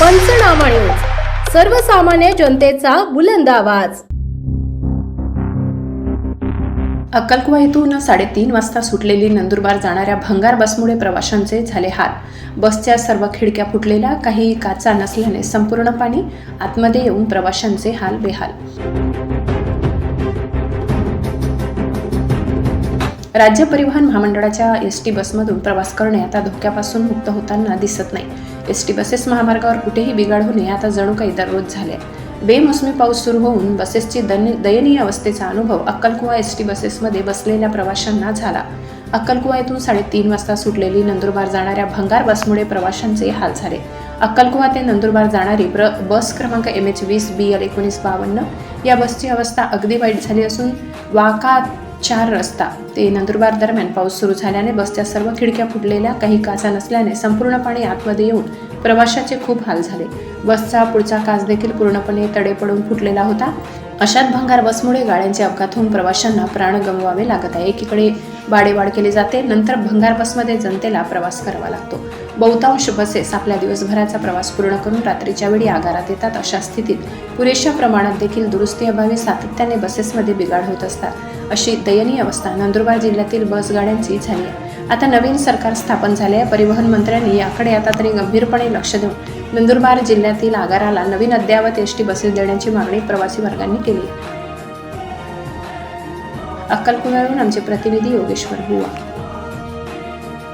पंचनामा न्यूज. सर्वसामान्य जनतेचा बुलंद आवाज. अक्कलकुवा येथून साडेतीन वाजता सुटलेली नंदुरबार जाणाऱ्या भंगार बसमुळे प्रवाशांचे झाले हाल. बसच्या सर्व खिडक्या फुटलेल्या काही काचा नसल्याने संपूर्ण पाणी आतमध्ये येऊन प्रवाशांचे हाल बेहाल. राज्य परिवहन महामंडळाच्या एस टी बसमधून प्रवास करणे आता धोक्यापासून मुक्त होताना दिसत नाही. एस टी बसेस महामार्गावर कुठेही बिघाड होणे आता जणू काही दररोज झाले बेमोसमी पाऊस सुरू होऊन बसेसची दयनीय अवस्थेचा अनुभव अक्कलकुवा एस टी बसेसमध्ये बसलेल्या प्रवाशांना झाला. अक्कलकुवा येथून साडेतीन वाजता सुटलेली नंदुरबार जाणाऱ्या भंगार बसमुळे प्रवाशांचे हाल झाले. अक्कलकुवा ते नंदुरबार जाणारी प्र बस क्रमांक एम एच वीस बी एल एकोणीस बावन्न. या बसची अवस्था अगदी वाईट झाली असून वाका चार रस्ता. ते नंदुरबार दरम्यान पाऊस सुरू झाल्याने बसच्या सर्व खिडक्या फुटलेल्या काही काचा नसल्याने संपूर्ण पाणी आतमध्ये येऊन प्रवाशाचे खूप हाल झाले. बसचा पुढचा काच देखील पूर्णपणे तडे पडून फुटलेला होता. अशात भंगार बसमुळे गाड्यांचे अपघात होऊन प्रवाशांना प्राण गमवावे लागत आहे. एकीकडे बाडेवाड केली जाते नंतर भंगार बसमध्ये जनतेला प्रवास करावा लागतो. बहुतांश बसेस आपल्या दिवसभराचा प्रवास पूर्ण करून रात्रीच्या वेळी आगारात येतात अशा स्थितीत पुरेशा प्रमाणात देखील दुरुस्ती अभावी सातत्याने बसेसमध्ये बिघाड होत असतात. अशी दयनीय अवस्था नंदुरबार जिल्ह्यातील बस गाड्यांची झाली आहे. आता नवीन सरकार स्थापन झाले आहे परिवहन मंत्र्यांनी याकडे आता तरी गंभीरपणे लक्ष देऊन नंदुरबार जिल्ह्यातील आगाराला नवीन अद्ययावत एस टी बसेस देण्याची मागणी प्रवासी वर्गांनी केली आहे. आमचे प्रतिनिधी योगेश्वर बुवा